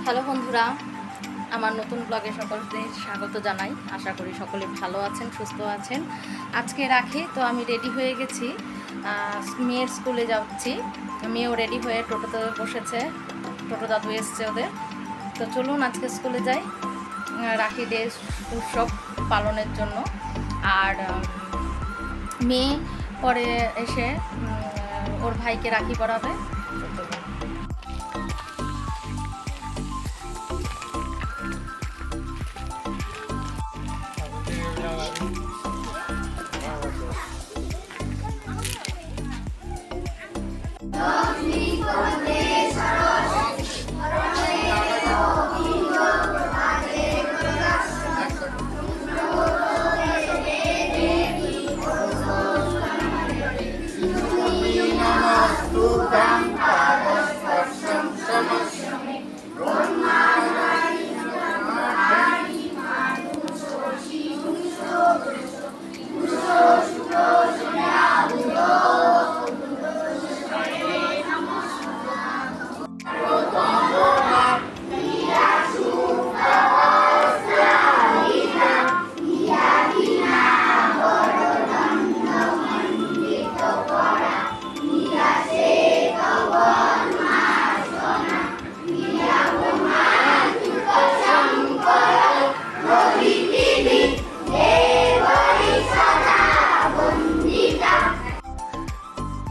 Hello বন্ধুরা, আমার নতুন ব্লগে সকলদের স্বাগত জানাই। আশা করি সকলে ভালো আছেন, সুস্থ আছেন। আজকে রাখি, তো আমি রেডি হয়ে গেছি। মেয়ের স্কুলে যাচ্ছি। মেয়েও রেডি হয়ে টোটোতে বসেছে। টোটো দাদু এসছে ওদের। তো চলুন আজকে স্কুলে যাই। রাখি ডে উৎসব পালনের জন্য। আর মেয়ে পরে এসে ওর ভাইকে রাখি পরাবে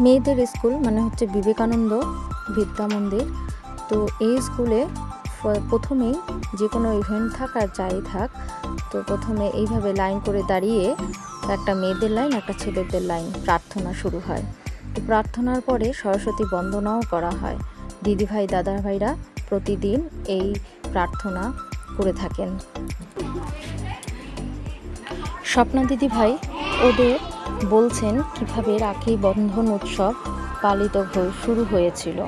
মেয়েদের স্কুল মানে হচ্ছে বিবেকানন্দ বিদ্যা মন্দির। তো এই স্কুলে প্রথমেই যে কোনো ইভেন্ট থাক আর যাই থাক, তো প্রথমে এইভাবে লাইন করে দাঁড়িয়ে একটা মেয়েদের লাইন একটা ছেলেদের লাইন প্রার্থনা শুরু হয়। তো প্রার্থনার পরে সরস্বতী বন্দনাও করা হয়। দিদিভাই দাদা ভাইরা প্রতিদিন এই প্রার্থনা করে থাকেন। স্বপ্না দিদি ভাই, ওদের বলছেন কীভাবে রাখি বন্ধন উৎসব পালিত হয়ে শুরু হয়েছিল।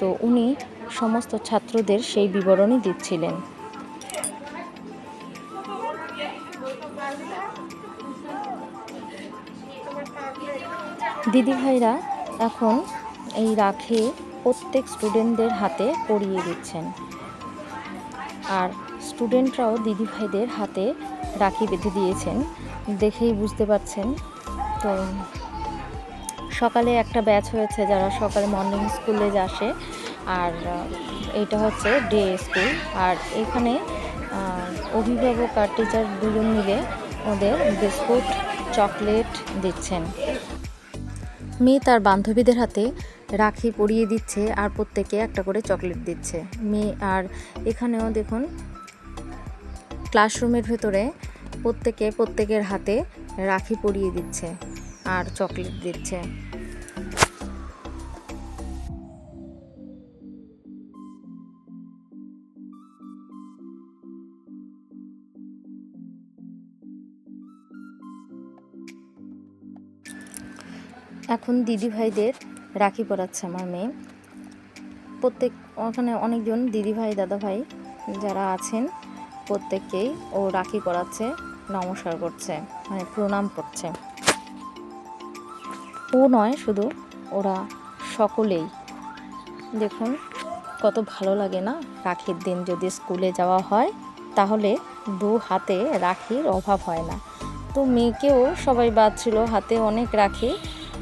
তো উনি সমস্ত ছাত্রদের সেই বিবরণী দিচ্ছিলেন। দিদি ভাইরা এখন এই রাখে প্রত্যেক স্টুডেন্টদের হাতে পরিয়ে দিচ্ছেন। আর স্টুডেন্টরাও দিদিভাইদের হাতে রাখি বেঁধে দিয়েছেন। দেখেই বুঝতে পারছেন তো সকালে একটা ব্যাচ হয়েছে যারা সকালে মর্নিং স্কুলে আসে। আর এইটা হচ্ছে ডে স্কুল আর এখানে অভিভাবক আর টিচার দুজন মিলে ওদের বিস্কুট চকলেট দিচ্ছেন। মেয়ে তার বান্ধবীদের হাতে রাখি পরিয়ে দিচ্ছে আর প্রত্যেকে একটা করে চকলেট দিচ্ছে। মেয়ে, আর এখানেও দেখুন ক্লাসরুমের ভেতরে প্রত্যেকে প্রত্যেকের হাতে রাখি পরিয়ে দিচ্ছে আর চকলেট দিচ্ছে। এখন দিদি ভাইদের রাখি পরাচ্ছে আমার মেয়ে। প্রত্যেক, ওখানে অনেকজন দিদি ভাই দাদা ভাই যারা আছেন, প্রত্যেককেই ও রাখি পরাচ্ছে, নমস্কার করছে। মানে প্রণাম করছে। ও নয়, শুধু ওরা সকলেই। দেখুন, কত ভালো লাগে না রাখির দিন যদি স্কুলে যাওয়া হয়, তাহলে দু হাতে রাখির অভাব হয় না। তো মেয়েকেও সবাই বাঁধছিল, হাতে অনেক রাখি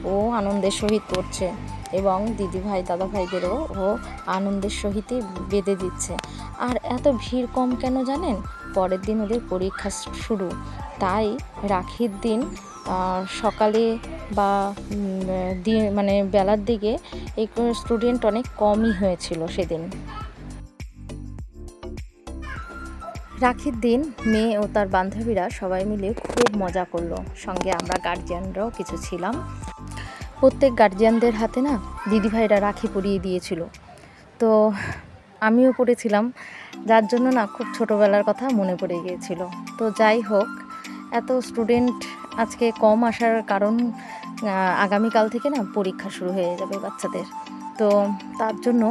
ও আনন্দের সহিত করছে এবং দিদি ভাই দাদা ভাইদেরও ও আনন্দের সহিতই বেঁধে দিচ্ছে। আর এত ভিড় কম কেন জানেন? পরের দিন ওদের পরীক্ষা শুরু। তাই রাখির দিন সকালে বা দিয়ে মানে বেলার দিকে এই স্টুডেন্ট অনেক কমই হয়েছিল সেদিন। রাখির দিন মেয়ে ও তার বান্ধবীরা সবাই মিলে খুব মজা করল। সঙ্গে আমরা গার্জিয়ানরাও কিছু ছিলাম। প্রত্যেক গার্জিয়ানদের হাতে না দিদিভাইরা রাখি পরিয়ে দিয়েছিল। তো আমিও পড়েছিলাম। যার জন্য না খুব ছোটোবেলার কথা মনে পড়ে গিয়েছিল। তো যাই হোক এত স্টুডেন্ট আজকে কম আসার কারণ আগামীকাল থেকে না পরীক্ষা শুরু হয়ে যাবে বাচ্চাদের। তো তার জন্য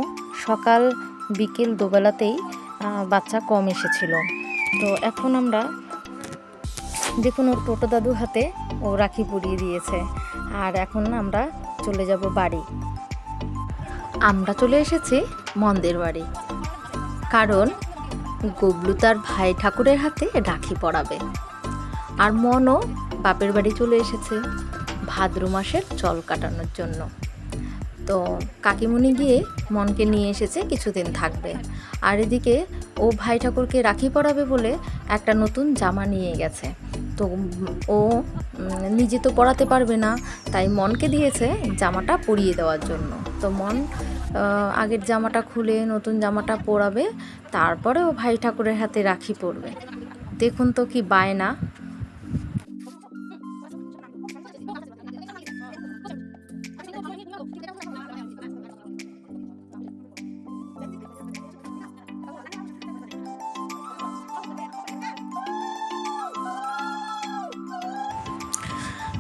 সকাল বিকেল দুবেলাতেই বাচ্চা কম এসেছিল। তো এখন আমরা দেখুন ওর টোটো দাদু হাতে ও রাখি পরিয়ে দিয়েছে। আর এখন আমরা চলে যাব বাড়ি। আমরা চলে এসেছি মন্দের বাড়ি। কারণ গুবলু তার ভাই ঠাকুরের হাতে রাখি পরাবে। আর মনও বাপের বাড়ি চলে এসেছে ভাদ্র মাসের জল কাটানোর জন্য। তো কাকিমুনি গিয়ে মনকে নিয়ে এসেছে কিছুদিন থাকবে। আর এদিকে ও ভাই ঠাকুরকে রাখি পরাবে বলে একটা নতুন জামা নিয়ে গেছে। তো ও নিজে তো পরাতে পারবে না, তাই মনকে দিয়েছে জামাটা পরিয়ে দেওয়ার জন্য। তো মন আগের জামাটা খুলে নতুন জামাটা পরাবে, তারপরে ও ভাই ঠাকুরের হাতে রাখি পরবে। দেখুন তো কি বায়না।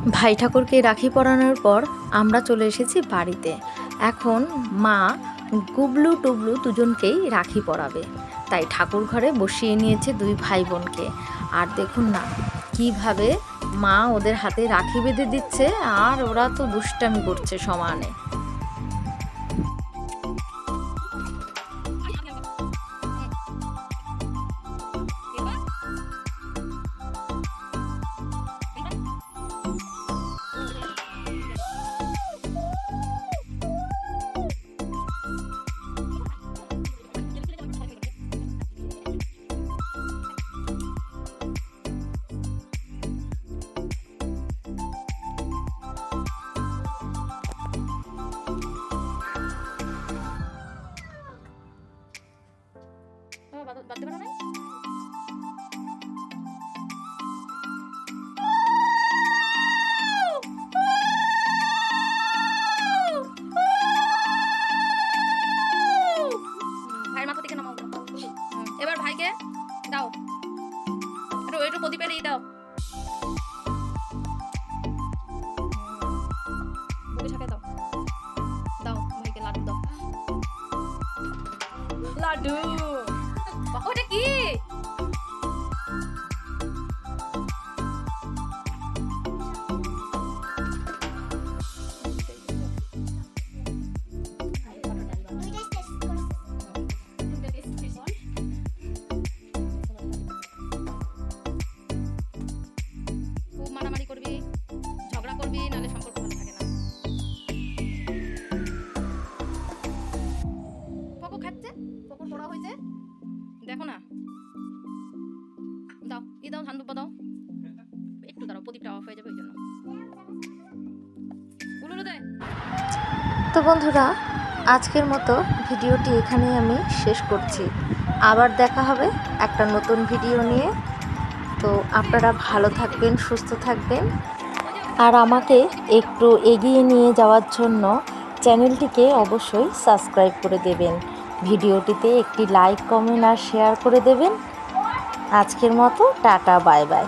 ভাই ঠাকুরকে রাখি পরানোর পর আমরা চলে এসেছি বাড়িতে। এখন মা গুবলু টুবলু দুজনকেই রাখি পরাবে। তাই ঠাকুর ঘরে বসিয়ে নিয়েছে দুই ভাই বোনকে। আর দেখুন না, কীভাবে মা ওদের হাতে রাখি বেঁধে দিচ্ছে, আর ওরা তো দুষ্টামি করছে সমানে। একটু প্রদীপে এই দাও। দাও। লাড্ডু দাও। লাড্ডু। তো বন্ধুরা, আজকের মতো ভিডিওটি এখানেই আমি শেষ করছি। আবার দেখা হবে একটা নতুন ভিডিও নিয়ে। তো আপনারা ভালো থাকবেন, সুস্থ থাকবেন। আর আমাকে একটু এগিয়ে নিয়ে যাওয়ার জন্য চ্যানেলটিকে অবশ্যই সাবস্ক্রাইব করে দেবেন। ভিডিওটিতে একটি লাইক, কমেন্ট আর শেয়ার করে দেবেন। আজকের মতো টাটা, বাই বাই।